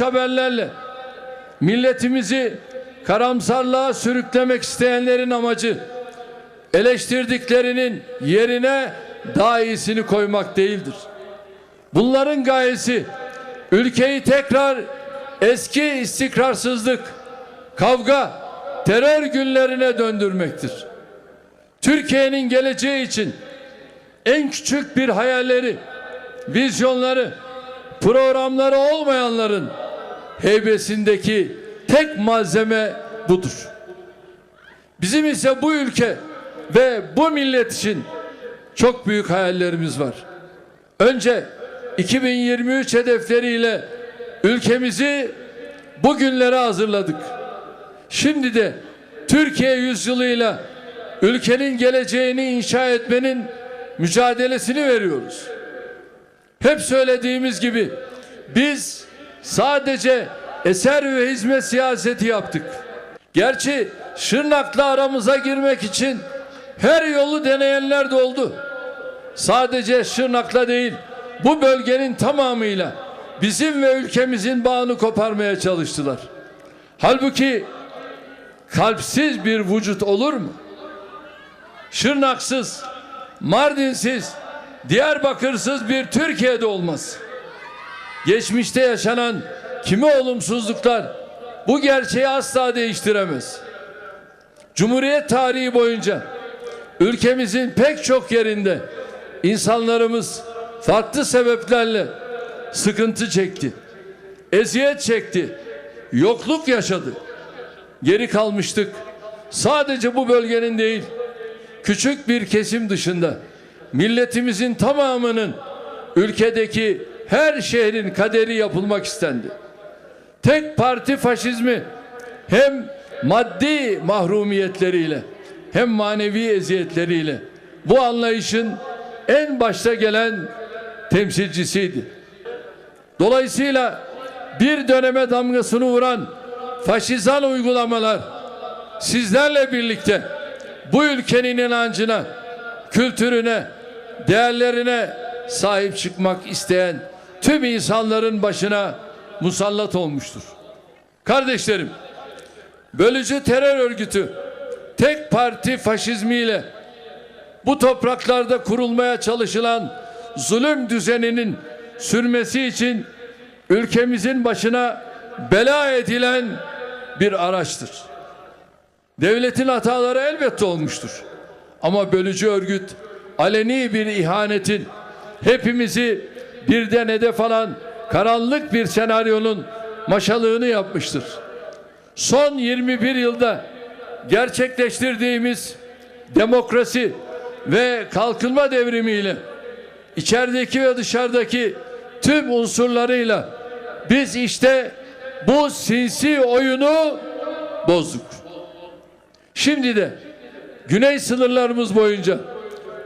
yanlış haberlerle milletimizi karamsarlığa sürüklemek isteyenlerin amacı eleştirdiklerinin yerine daha iyisini koymak değildir. Bunların gayesi ülkeyi tekrar eski istikrarsızlık, kavga, terör günlerine döndürmektir. Türkiye'nin geleceği için en küçük bir hayalleri, vizyonları, programları olmayanların heybesindeki tek malzeme budur. Bizim ise bu ülke ve bu millet için çok büyük hayallerimiz var. Önce 2023 hedefleriyle ülkemizi bugünlere hazırladık. Şimdi de Türkiye yüzyılıyla ülkenin geleceğini inşa etmenin mücadelesini veriyoruz. Hep söylediğimiz gibi biz sadece eser ve hizmet siyaseti yaptık. Gerçi Şırnak'la aramıza girmek için her yolu deneyenler de oldu. Sadece Şırnak'la değil bu bölgenin tamamıyla bizim ve ülkemizin bağını koparmaya çalıştılar. Halbuki kalpsiz bir vücut olur mu? Şırnaksız, Mardinsiz, Diyarbakırsız bir Türkiye'de olmaz. Geçmişte yaşanan kimi olumsuzluklar bu gerçeği asla değiştiremez. Cumhuriyet tarihi boyunca ülkemizin pek çok yerinde insanlarımız farklı sebeplerle sıkıntı çekti. Eziyet çekti. Yokluk yaşadı. Geri kalmıştık. Sadece bu bölgenin değil, küçük bir kesim dışında milletimizin tamamının ülkedeki her şehrin kaderi yapılmak istendi. Tek parti faşizmi hem maddi mahrumiyetleriyle hem manevi eziyetleriyle bu anlayışın en başta gelen temsilcisiydi. Dolayısıyla bir döneme damgasını vuran faşizan uygulamalar sizlerle birlikte bu ülkenin inancına, kültürüne, değerlerine sahip çıkmak isteyen tüm insanların başına musallat olmuştur. Kardeşlerim, bölücü terör örgütü tek parti faşizmiyle bu topraklarda kurulmaya çalışılan zulüm düzeninin sürmesi için ülkemizin başına bela edilen bir araçtır. Devletin hataları elbette olmuştur. Ama bölücü örgüt aleni bir ihanetin hepimizi birden hedef alan karanlık bir senaryonun maşalığını yapmıştır. Son 21 yılda gerçekleştirdiğimiz demokrasi ve kalkınma devrimiyle içerideki ve dışarıdaki tüm unsurlarıyla biz işte bu sinsi oyunu bozduk. Şimdi de güney sınırlarımız boyunca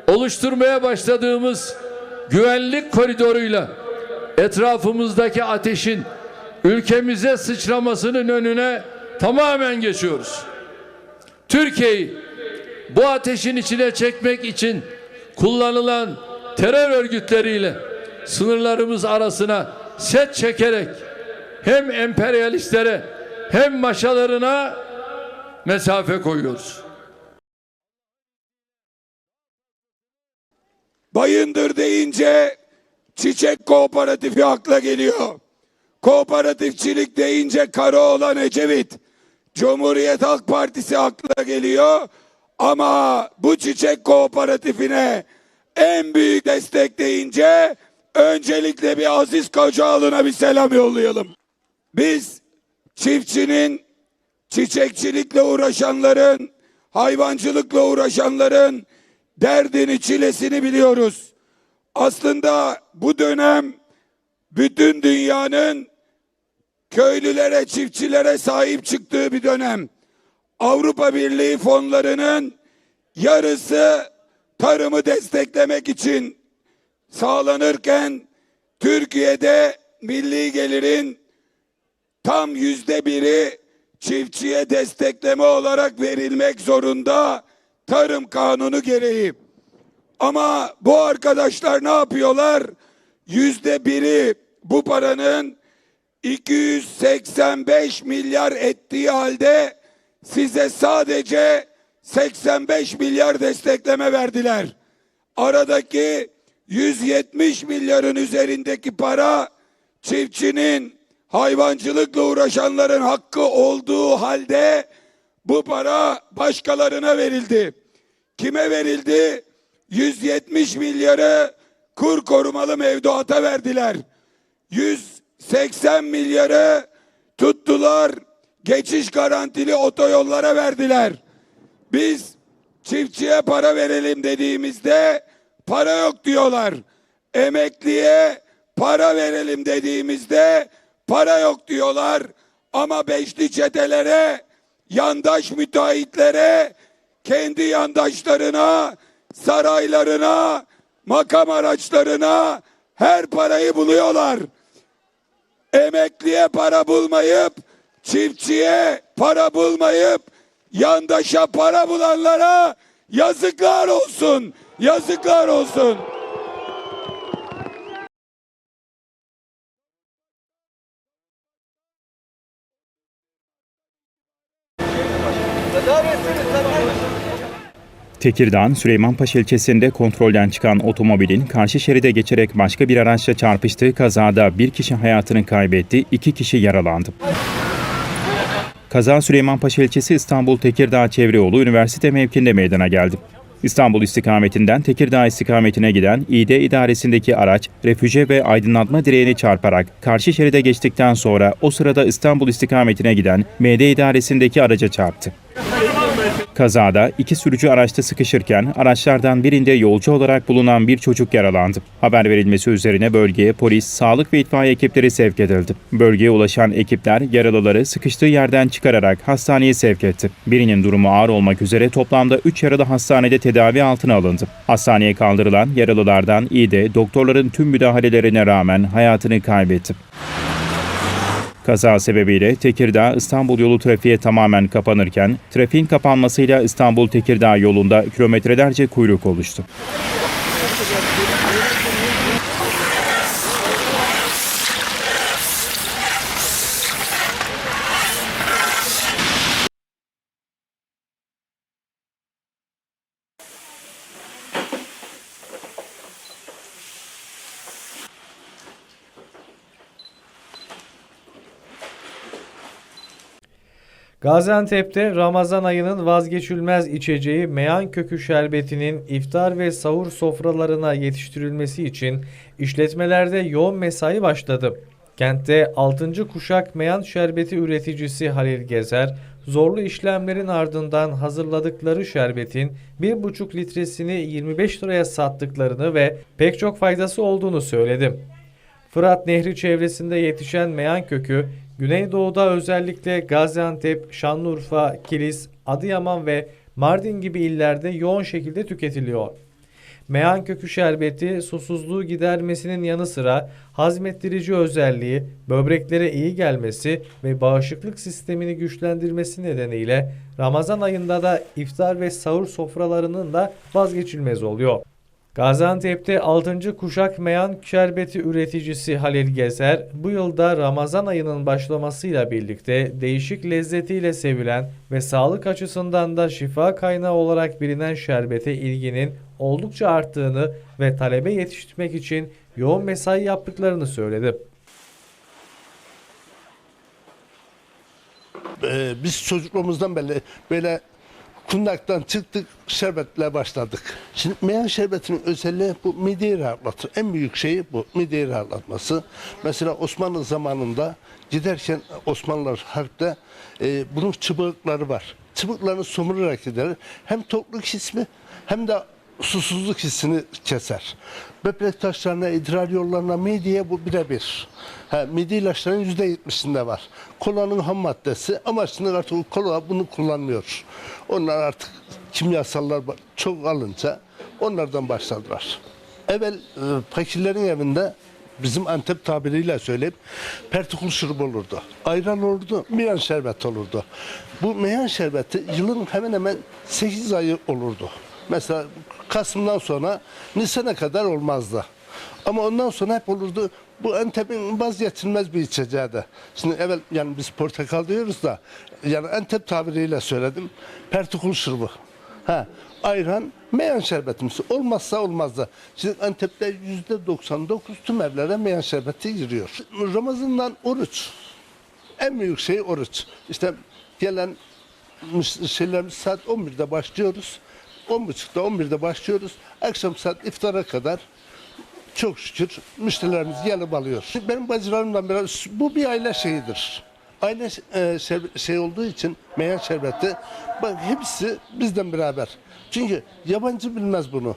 oluşturmaya başladığımız güvenlik koridoruyla etrafımızdaki ateşin ülkemize sıçramasının önüne tamamen geçiyoruz. Türkiye'yi bu ateşin içine çekmek için kullanılan terör örgütleriyle sınırlarımız arasına set çekerek hem emperyalistlere hem maşalarına mesafe koyuyoruz. Bayındır deyince çiçek kooperatifi akla geliyor. Kooperatifçilik deyince Karaoğlan Ecevit. Cumhuriyet Halk Partisi akla geliyor. Ama bu çiçek kooperatifine en büyük destek deyince öncelikle bir Aziz Kocaoğlu'na bir selam yollayalım. Biz çiftçinin, çiçekçilikle uğraşanların, hayvancılıkla uğraşanların derdini, çilesini biliyoruz. Aslında bu dönem bütün dünyanın köylülere, çiftçilere sahip çıktığı bir dönem. Avrupa Birliği fonlarının yarısı tarımı desteklemek için sağlanırken Türkiye'de milli gelirin tam yüzde biri çiftçiye destekleme olarak verilmek zorunda tarım kanunu gereği. Ama bu arkadaşlar ne yapıyorlar? Yüzde biri bu paranın 285 milyar ettiği halde size sadece 85 milyar destekleme verdiler. Aradaki 170 milyarın üzerindeki para çiftçinin hayvancılıkla uğraşanların hakkı olduğu halde bu para başkalarına verildi. Kime verildi? 170 milyarı kur korumalı mevduata verdiler. 180 milyarı tuttular geçiş garantili otoyollara verdiler. Biz çiftçiye para verelim dediğimizde para yok diyorlar. Emekliye para verelim dediğimizde para yok diyorlar. Ama beşli çetelere, yandaş müteahhitlere, kendi yandaşlarına, saraylarına, makam araçlarına her parayı buluyorlar. Emekliye para bulmayıp, çiftçiye para bulmayıp, yandaşa para bulanlara yazıklar olsun. Yazıklar olsun. Tekirdağ'ın Süleymanpaşa ilçesinde kontrolden çıkan otomobilin karşı şeride geçerek başka bir araçla çarpıştığı kazada bir kişi hayatını kaybetti, iki kişi yaralandı. Kaza Süleymanpaşa ilçesi İstanbul Tekirdağ çevre yolu üniversite mevkinde meydana geldi. İstanbul istikametinden Tekirdağ istikametine giden İD idaresindeki araç refüje ve aydınlatma direğini çarparak karşı şeride geçtikten sonra o sırada İstanbul istikametine giden MD idaresindeki araca çarptı. Kazada iki sürücü araçta sıkışırken araçlardan birinde yolcu olarak bulunan bir çocuk yaralandı. Haber verilmesi üzerine bölgeye polis, sağlık ve itfaiye ekipleri sevk edildi. Bölgeye ulaşan ekipler yaralıları sıkıştığı yerden çıkararak hastaneye sevk etti. Birinin durumu ağır olmak üzere toplamda 3 yaralı hastanede tedavi altına alındı. Hastaneye kaldırılan yaralılardan iyi de doktorların tüm müdahalelerine rağmen hayatını kaybetti. Kaza sebebiyle Tekirdağ İstanbul yolu trafiğe tamamen kapanırken trafiğin kapanmasıyla İstanbul Tekirdağ yolunda kilometrelerce kuyruk oluştu. Gaziantep'te Ramazan ayının vazgeçilmez içeceği meyan kökü şerbetinin iftar ve sahur sofralarına yetiştirilmesi için işletmelerde yoğun mesai başladı. Kentte 6. kuşak meyan şerbeti üreticisi Halil Gezer, zorlu işlemlerin ardından hazırladıkları şerbetin 1,5 litresini 25 liraya sattıklarını ve pek çok faydası olduğunu söyledi. Fırat Nehri çevresinde yetişen meyan kökü, Güneydoğu'da özellikle Gaziantep, Şanlıurfa, Kilis, Adıyaman ve Mardin gibi illerde yoğun şekilde tüketiliyor. Meyan kökü şerbeti susuzluğu gidermesinin yanı sıra hazmettirici özelliği, böbreklere iyi gelmesi ve bağışıklık sistemini güçlendirmesi nedeniyle Ramazan ayında da iftar ve sahur sofralarının da vazgeçilmez oluyor. Gaziantep'te 6. kuşak meyan şerbeti üreticisi Halil Gezer, bu yılda Ramazan ayının başlamasıyla birlikte değişik lezzetiyle sevilen ve sağlık açısından da şifa kaynağı olarak bilinen şerbete ilginin oldukça arttığını ve talebe yetiştirmek için yoğun mesai yaptıklarını söyledi. Ee, biz çocukluğumuzdan beri böyle kundaktan çıktık şerbetle başladık. Şimdi meyan şerbetinin özelliği bu mideyi rahatlatır. En büyük şeyi bu mideyi rahatlatması. Mesela Osmanlı zamanında giderken Osmanlılar harpte e, bunun çıbıkları var. Çıbıklarını somurarak gider. Hem tokluk hismi hem de susuzluk hissini keser. Böbrek taşlarına, idrar yollarına, mideye bu birebir. Ha, mide ilaçlarının yüzde yetmişinde var. Kolanın ham maddesi ama şimdi artık kola bunu kullanmıyor. Onlar artık kimyasallar çok alınca onlardan başladılar. Evvel e, fakirlerin evinde bizim Antep tabiriyle söyleyip pertikul şurubu olurdu. Ayran olurdu, miyan şerbeti olurdu. Bu meyan şerbeti yılın hemen hemen 8 ayı olurdu. Mesela Kasım'dan sonra Nisan'a kadar olmazdı. Ama ondan sonra hep olurdu. Bu Antep'in vazgeçilmez bir içeceği de. Şimdi evvel yani biz portakal diyoruz da yani Antep tabiriyle söyledim. Pertukul şurubu. Ha, ayran, meyan şerbetimiz. Olmazsa olmazdı. Şimdi Antep'te yüzde 99 tüm evlere meyan şerbeti giriyor. Ramazan'dan oruç. En büyük şey oruç. İşte gelen şeylerimiz saat 11'de başlıyoruz. 10.30'da 11'de başlıyoruz. Akşam saat iftara kadar çok şükür müşterilerimiz gelip alıyor. Benim bacılarımdan biraz bu bir aile şeyidir. Aile e, şey olduğu için meyan şerbeti bak hepsi bizden beraber. Çünkü yabancı bilmez bunu.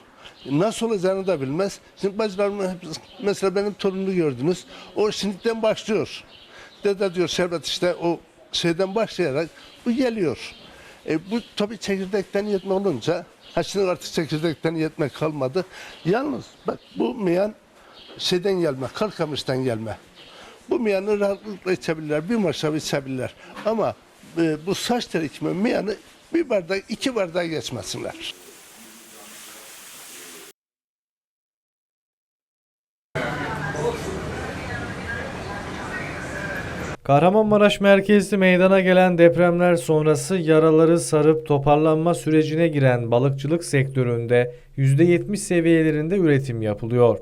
Nasıl olacağını da bilmez. Şimdi bacılarım mesela benim torunumu gördünüz. O şimdiden başlıyor. Dede diyor şerbet işte o şeyden başlayarak bu geliyor. E, bu tabii çekirdekten yetme olunca ha şimdi artık çekirdekten yetme kalmadı. Yalnız bak bu meyan şeyden gelme, Karkamış'tan gelme. Bu meyanı rahatlıkla içebilirler, bir maşrap içebilirler. Ama e, bu saç terikimi meyanı bir bardak, iki bardağa geçmesinler. Kahramanmaraş merkezli meydana gelen depremler sonrası yaraları sarıp toparlanma sürecine giren balıkçılık sektöründe %70 seviyelerinde üretim yapılıyor.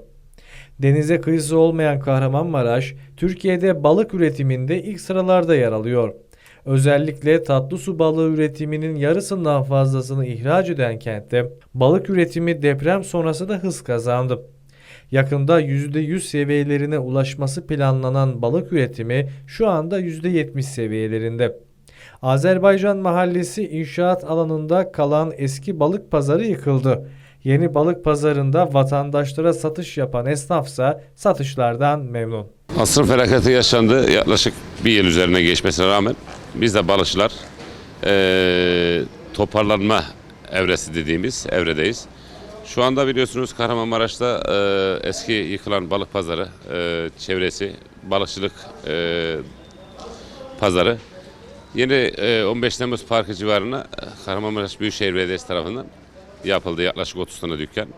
Denize kıyısı olmayan Kahramanmaraş, Türkiye'de balık üretiminde ilk sıralarda yer alıyor. Özellikle tatlı su balığı üretiminin yarısından fazlasını ihraç eden kentte balık üretimi deprem sonrası da hız kazandı. Yakında %100 seviyelerine ulaşması planlanan balık üretimi şu anda %70 seviyelerinde. Azerbaycan Mahallesi inşaat alanında kalan eski balık pazarı yıkıldı. Yeni balık pazarında vatandaşlara satış yapan esnafsa satışlardan memnun. Asrın felaketi yaşandı yaklaşık bir yıl üzerine geçmesine rağmen biz de balıkçılar eee, toparlanma evresi dediğimiz evredeyiz. Şu anda biliyorsunuz Kahramanmaraş'ta eee, eski yıkılan balık pazarı eee, çevresi balıkçılık eee, pazarı yeni eee, 15 Temmuz Parkı civarına eee, Kahramanmaraş Büyükşehir Belediyesi tarafından yapıldı yaklaşık 30 tane dükkan.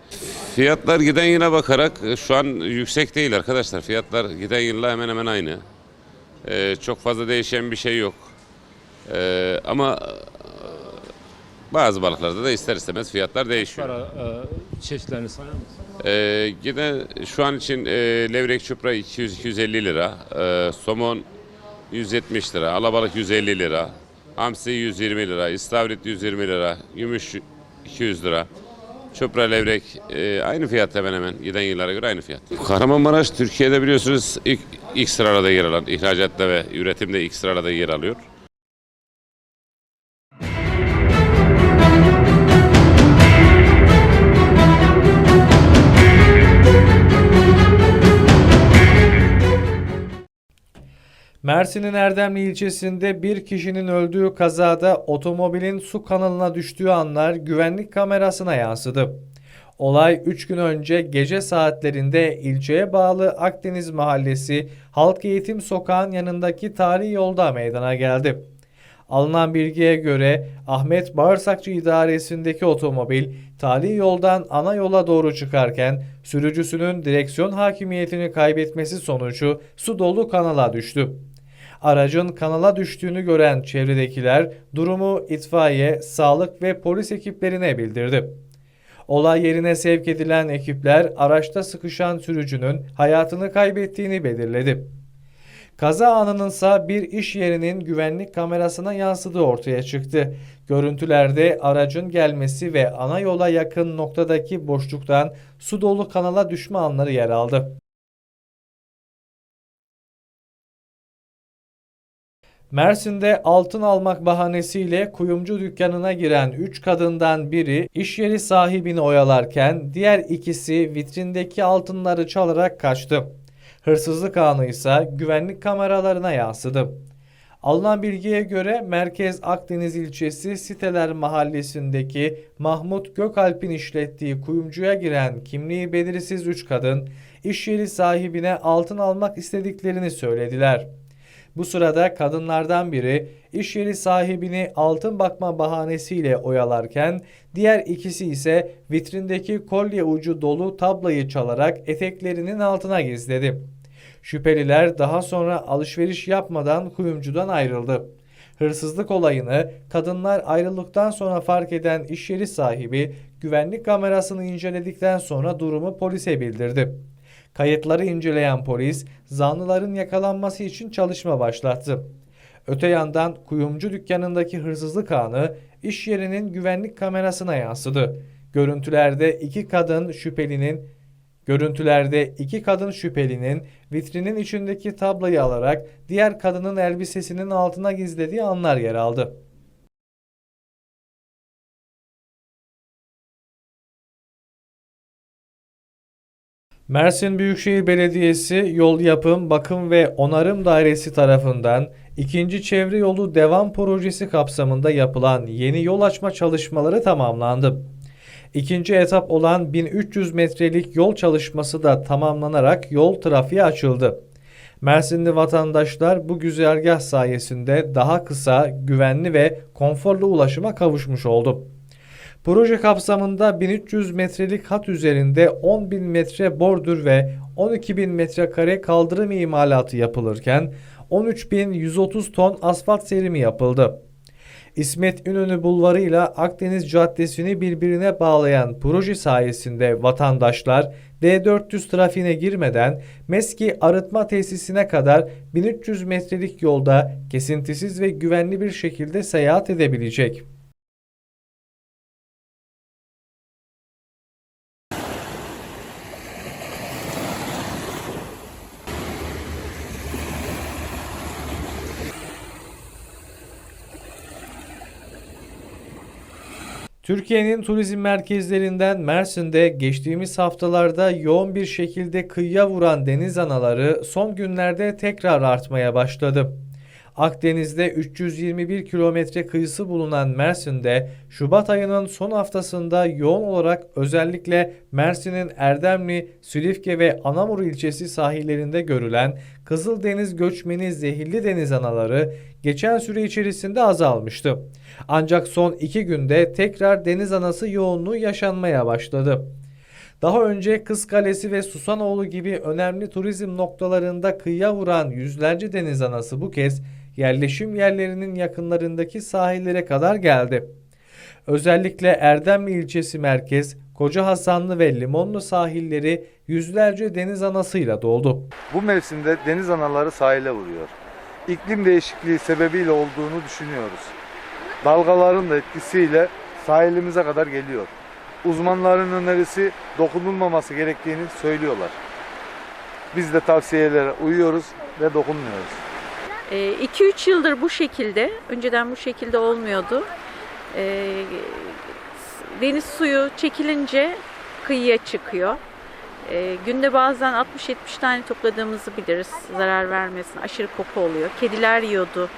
Fiyatlar giden yıla bakarak e, şu an yüksek değil arkadaşlar. Fiyatlar giden yılla hemen hemen aynı. Ee, çok fazla değişen bir şey yok. Ee, ama e, bazı balıklarda da ister istemez fiyatlar değişiyor. Para, e, çeşitlerini sayar mısın? Ee, giden şu an için e, levrek çupra 200-250 lira, e, somon 170 lira, alabalık 150 lira, hamsi 120 lira, istavrit 120 lira, gümüş 200 lira. Çupra levrek e, aynı fiyat hemen hemen giden yıllara göre aynı fiyat. Kahramanmaraş Türkiye'de biliyorsunuz ilk, ilk sırada yer alan, ihracatta ve üretimde ilk sırada yer alıyor. Mersin'in Erdemli ilçesinde bir kişinin öldüğü kazada otomobilin su kanalına düştüğü anlar güvenlik kamerasına yansıdı. Olay 3 gün önce gece saatlerinde ilçeye bağlı Akdeniz Mahallesi Halk Eğitim Sokağı'nın yanındaki tarihi yolda meydana geldi. Alınan bilgiye göre Ahmet Bağırsakçı idaresindeki otomobil tarihi yoldan ana yola doğru çıkarken sürücüsünün direksiyon hakimiyetini kaybetmesi sonucu su dolu kanala düştü. Aracın kanala düştüğünü gören çevredekiler durumu itfaiye, sağlık ve polis ekiplerine bildirdi. Olay yerine sevk edilen ekipler araçta sıkışan sürücünün hayatını kaybettiğini belirledi. Kaza anınınsa bir iş yerinin güvenlik kamerasına yansıdığı ortaya çıktı. Görüntülerde aracın gelmesi ve ana yola yakın noktadaki boşluktan su dolu kanala düşme anları yer aldı. Mersin'de altın almak bahanesiyle kuyumcu dükkanına giren 3 kadından biri iş yeri sahibini oyalarken diğer ikisi vitrindeki altınları çalarak kaçtı. Hırsızlık anı ise güvenlik kameralarına yansıdı. Alınan bilgiye göre Merkez Akdeniz ilçesi Siteler mahallesindeki Mahmut Gökalp'in işlettiği kuyumcuya giren kimliği belirsiz 3 kadın iş yeri sahibine altın almak istediklerini söylediler. Bu sırada kadınlardan biri iş yeri sahibini altın bakma bahanesiyle oyalarken diğer ikisi ise vitrindeki kolye ucu dolu tablayı çalarak eteklerinin altına gizledi. Şüpheliler daha sonra alışveriş yapmadan kuyumcudan ayrıldı. Hırsızlık olayını kadınlar ayrıldıktan sonra fark eden iş yeri sahibi güvenlik kamerasını inceledikten sonra durumu polise bildirdi. Kayıtları inceleyen polis zanlıların yakalanması için çalışma başlattı. Öte yandan kuyumcu dükkanındaki hırsızlık anı iş yerinin güvenlik kamerasına yansıdı. Görüntülerde iki kadın şüphelinin Görüntülerde iki kadın şüphelinin vitrinin içindeki tablayı alarak diğer kadının elbisesinin altına gizlediği anlar yer aldı. Mersin Büyükşehir Belediyesi Yol Yapım, Bakım ve Onarım Dairesi tarafından ikinci çevre yolu devam projesi kapsamında yapılan yeni yol açma çalışmaları tamamlandı. İkinci etap olan 1300 metrelik yol çalışması da tamamlanarak yol trafiğe açıldı. Mersinli vatandaşlar bu güzergah sayesinde daha kısa, güvenli ve konforlu ulaşıma kavuşmuş oldu. Proje kapsamında 1300 metrelik hat üzerinde 10.000 metre bordür ve 12.000 metrekare kaldırım imalatı yapılırken 13.130 ton asfalt serimi yapıldı. İsmet İnönü Bulvarı ile Akdeniz Caddesi'ni birbirine bağlayan proje sayesinde vatandaşlar D400 trafiğine girmeden Meski arıtma tesisine kadar 1300 metrelik yolda kesintisiz ve güvenli bir şekilde seyahat edebilecek. Türkiye'nin turizm merkezlerinden Mersin'de geçtiğimiz haftalarda yoğun bir şekilde kıyıya vuran deniz anaları son günlerde tekrar artmaya başladı. Akdeniz'de 321 kilometre kıyısı bulunan Mersin'de Şubat ayının son haftasında yoğun olarak özellikle Mersin'in Erdemli, Silifke ve Anamur ilçesi sahillerinde görülen Kızıldeniz göçmeni zehirli deniz anaları geçen süre içerisinde azalmıştı. Ancak son iki günde tekrar deniz anası yoğunluğu yaşanmaya başladı. Daha önce Kız Kalesi ve Susanoğlu gibi önemli turizm noktalarında kıyıya vuran yüzlerce deniz anası bu kez yerleşim yerlerinin yakınlarındaki sahillere kadar geldi. Özellikle Erdemli ilçesi merkez, Koca Hasanlı ve Limonlu sahilleri yüzlerce deniz anasıyla doldu. Bu mevsimde deniz anaları sahile vuruyor. İklim değişikliği sebebiyle olduğunu düşünüyoruz. Dalgaların da etkisiyle sahilimize kadar geliyor. Uzmanların önerisi dokunulmaması gerektiğini söylüyorlar. Biz de tavsiyelere uyuyoruz ve dokunmuyoruz. 2-3 yıldır bu şekilde, önceden bu şekilde olmuyordu. Ee, Deniz suyu çekilince kıyıya çıkıyor. Ee, Günde bazen 60-70 tane topladığımızı biliriz zarar vermesin. Aşırı koku oluyor. Kediler yiyordu.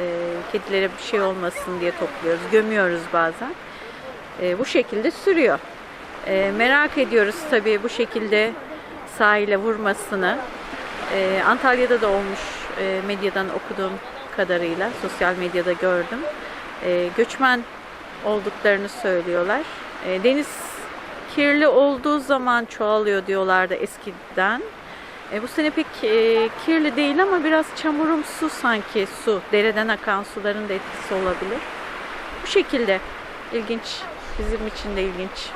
Ee, Kedilere bir şey olmasın diye topluyoruz. Gömüyoruz bazen. Ee, Bu şekilde sürüyor. Ee, Merak ediyoruz tabii bu şekilde sahile vurmasını. Ee, Antalya'da da olmuş e, medyadan okuduğum kadarıyla, sosyal medyada gördüm. Ee, göçmen olduklarını söylüyorlar. Ee, deniz kirli olduğu zaman çoğalıyor diyorlardı eskiden. E, bu sene pek e, kirli değil ama biraz çamurumsu sanki su. Dereden akan suların da etkisi olabilir. Bu şekilde ilginç. Bizim için de ilginç.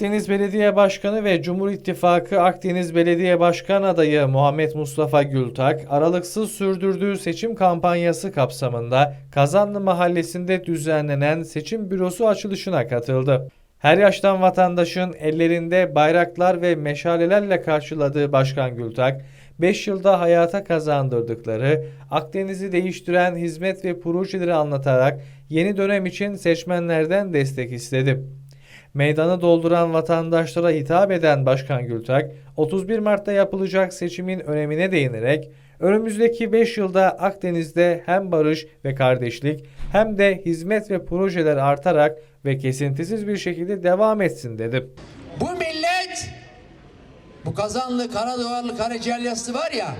Akdeniz Belediye Başkanı ve Cumhur İttifakı Akdeniz Belediye Başkan adayı Muhammed Mustafa Gültak, aralıksız sürdürdüğü seçim kampanyası kapsamında Kazanlı Mahallesi'nde düzenlenen seçim bürosu açılışına katıldı. Her yaştan vatandaşın ellerinde bayraklar ve meşalelerle karşıladığı Başkan Gültak, 5 yılda hayata kazandırdıkları Akdeniz'i değiştiren hizmet ve projeleri anlatarak yeni dönem için seçmenlerden destek istedi. Meydanı dolduran vatandaşlara hitap eden Başkan Gültak, 31 Mart'ta yapılacak seçimin önemine değinerek önümüzdeki 5 yılda Akdeniz'de hem barış ve kardeşlik hem de hizmet ve projeler artarak ve kesintisiz bir şekilde devam etsin dedi. Bu millet bu kazanlı, kara duvarlı, kara celyası var ya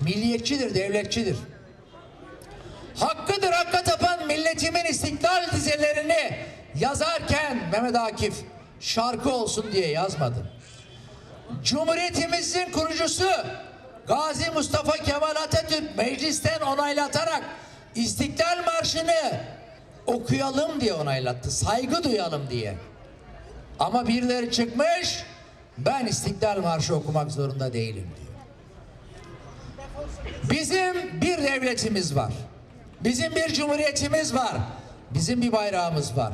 milliyetçidir, devletçidir. Hakkıdır hakka tapan milletimin istiklal dizelerini yazarken Mehmet Akif şarkı olsun diye yazmadı. Cumhuriyetimizin kurucusu Gazi Mustafa Kemal Atatürk meclisten onaylatarak İstiklal Marşı'nı okuyalım diye onaylattı. Saygı duyalım diye. Ama birileri çıkmış ben İstiklal Marşı okumak zorunda değilim diyor. Bizim bir devletimiz var. Bizim bir cumhuriyetimiz var. Bizim bir bayrağımız var.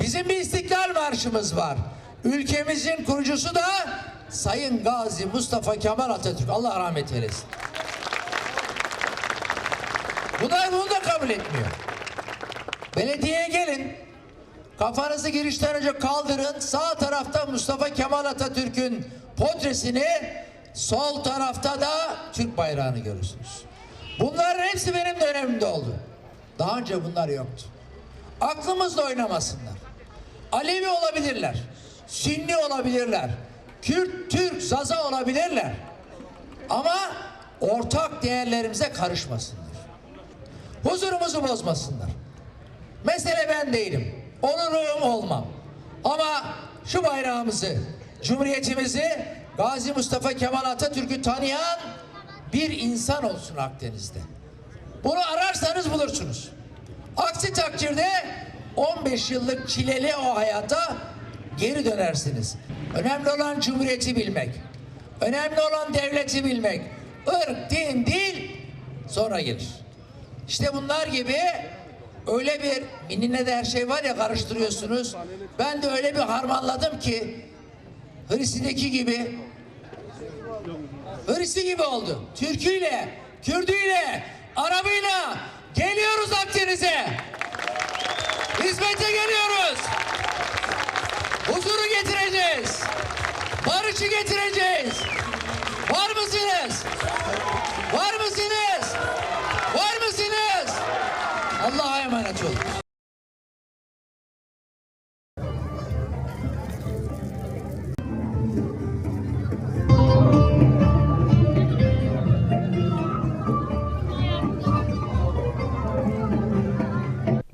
Bizim bir İstiklal Marşımız var. Ülkemizin kurucusu da Sayın Gazi Mustafa Kemal Atatürk. Allah rahmet eylesin. Bunlar bunu da kabul etmiyor. Belediyeye gelin. Kafanızı girişten önce kaldırın. Sağ tarafta Mustafa Kemal Atatürk'ün portresini, sol tarafta da Türk bayrağını görürsünüz. Bunların hepsi benim dönemimde oldu. Daha önce bunlar yoktu. Aklımızla oynamasınlar. Alevi olabilirler. Sünni olabilirler. Kürt, Türk, Zaza olabilirler. Ama ortak değerlerimize karışmasınlar. Huzurumuzu bozmasınlar. Mesele ben değilim. Onurum olmam. Ama şu bayrağımızı, cumhuriyetimizi Gazi Mustafa Kemal Atatürk'ü tanıyan bir insan olsun Akdeniz'de. Bunu ararsanız bulursunuz. Aksi takdirde 15 yıllık çileli o hayata geri dönersiniz. Önemli olan cumhuriyeti bilmek. Önemli olan devleti bilmek. Irk, din, dil sonra gelir. İşte bunlar gibi öyle bir minine de her şey var ya karıştırıyorsunuz. Ben de öyle bir harmanladım ki Hristi'deki gibi Hristi gibi oldu. Türküyle, Kürdüyle, Arabıyla geliyoruz Akdeniz'e. Hizmete geliyoruz. Huzuru getireceğiz. Barışı getireceğiz. Var mısınız? Var mısınız?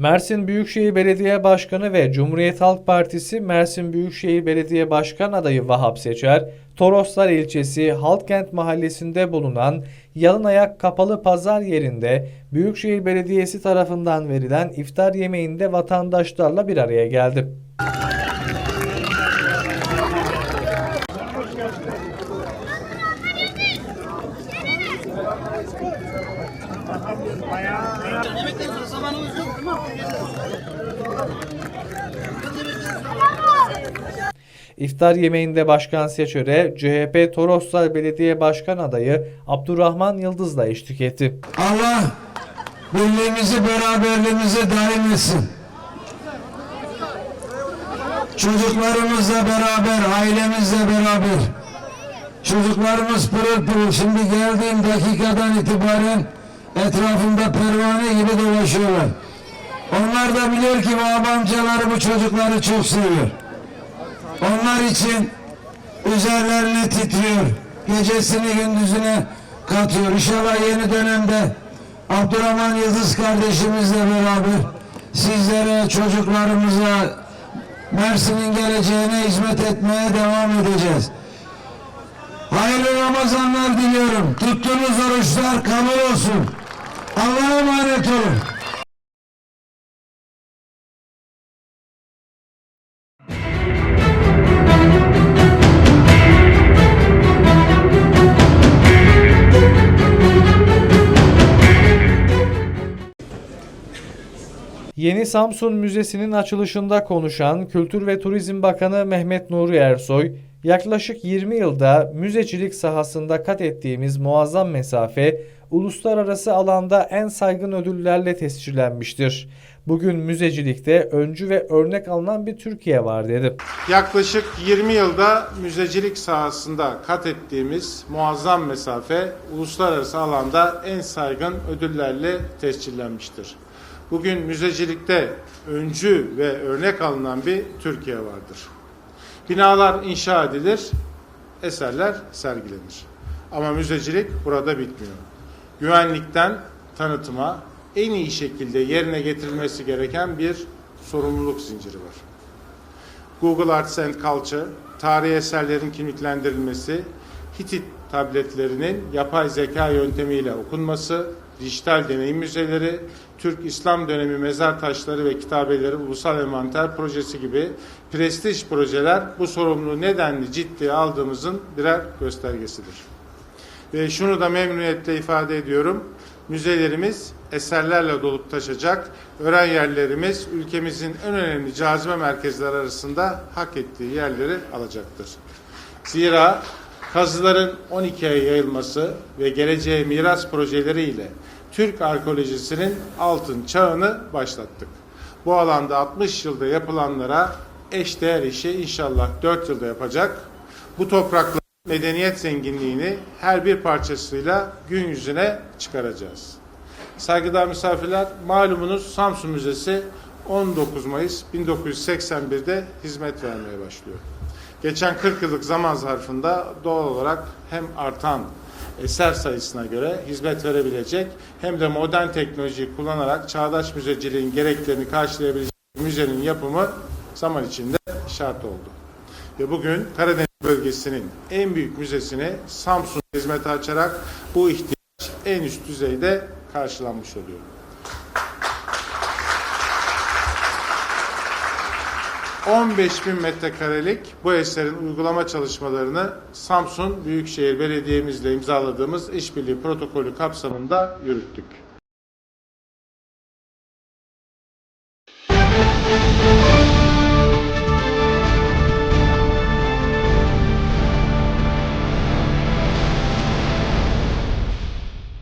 Mersin Büyükşehir Belediye Başkanı ve Cumhuriyet Halk Partisi Mersin Büyükşehir Belediye Başkan adayı Vahap Seçer, Toroslar ilçesi Halkent mahallesinde bulunan Yalınayak Kapalı Pazar yerinde Büyükşehir Belediyesi tarafından verilen iftar yemeğinde vatandaşlarla bir araya geldi. İftar yemeğinde Başkan Seçer'e CHP Toroslar Belediye Başkan adayı Abdurrahman Yıldız da eşlik etti. Allah birliğimizi, beraberliğimizi daim etsin. Çocuklarımızla beraber, ailemizle beraber. Çocuklarımız pırıl pırıl. Şimdi geldiğim dakikadan itibaren etrafında pervane gibi dolaşıyorlar. Onlar da biliyor ki bu amcaları bu çocukları çok seviyor. Onlar için üzerlerine titriyor. Gecesini gündüzüne katıyor. İnşallah yeni dönemde Abdurrahman Yıldız kardeşimizle beraber sizlere, çocuklarımıza Mersin'in geleceğine hizmet etmeye devam edeceğiz. Hayırlı Ramazanlar diliyorum. Tuttuğunuz oruçlar kabul olsun. Allah'a emanet olun. Yeni Samsun Müzesi'nin açılışında konuşan Kültür ve Turizm Bakanı Mehmet Nuri Ersoy, Yaklaşık 20 yılda müzecilik sahasında kat ettiğimiz muazzam mesafe uluslararası alanda en saygın ödüllerle tescillenmiştir. Bugün müzecilikte öncü ve örnek alınan bir Türkiye var dedim. Yaklaşık 20 yılda müzecilik sahasında kat ettiğimiz muazzam mesafe uluslararası alanda en saygın ödüllerle tescillenmiştir. Bugün müzecilikte öncü ve örnek alınan bir Türkiye vardır. Binalar inşa edilir, eserler sergilenir. Ama müzecilik burada bitmiyor. Güvenlikten tanıtıma en iyi şekilde yerine getirilmesi gereken bir sorumluluk zinciri var. Google Arts and Culture, tarihi eserlerin kimliklendirilmesi, Hitit tabletlerinin yapay zeka yöntemiyle okunması, dijital deneyim müzeleri, Türk İslam dönemi mezar taşları ve kitabeleri ulusal envanter projesi gibi prestij projeler bu sorumluluğu nedenli ciddiye aldığımızın birer göstergesidir. Ve şunu da memnuniyetle ifade ediyorum. Müzelerimiz eserlerle dolup taşacak. Öğren yerlerimiz ülkemizin en önemli cazibe merkezleri arasında hak ettiği yerleri alacaktır. Zira kazıların 12'ye yayılması ve geleceğe miras projeleriyle Türk arkeolojisinin altın çağını başlattık. Bu alanda 60 yılda yapılanlara eşdeğer işi inşallah 4 yılda yapacak. Bu toprakların medeniyet zenginliğini her bir parçasıyla gün yüzüne çıkaracağız. Saygıdeğer misafirler, malumunuz Samsun Müzesi 19 Mayıs 1981'de hizmet vermeye başlıyor. Geçen 40 yıllık zaman zarfında doğal olarak hem artan eser sayısına göre hizmet verebilecek hem de modern teknolojiyi kullanarak çağdaş müzeciliğin gereklerini karşılayabilecek müzenin yapımı zaman içinde şart oldu. Ve bugün Karadeniz bölgesinin en büyük müzesini Samsun hizmete açarak bu ihtiyaç en üst düzeyde karşılanmış oluyor. ...15 bin metrekarelik bu eserin uygulama çalışmalarını Samsun Büyükşehir Belediye'mizle imzaladığımız işbirliği protokolü kapsamında yürüttük.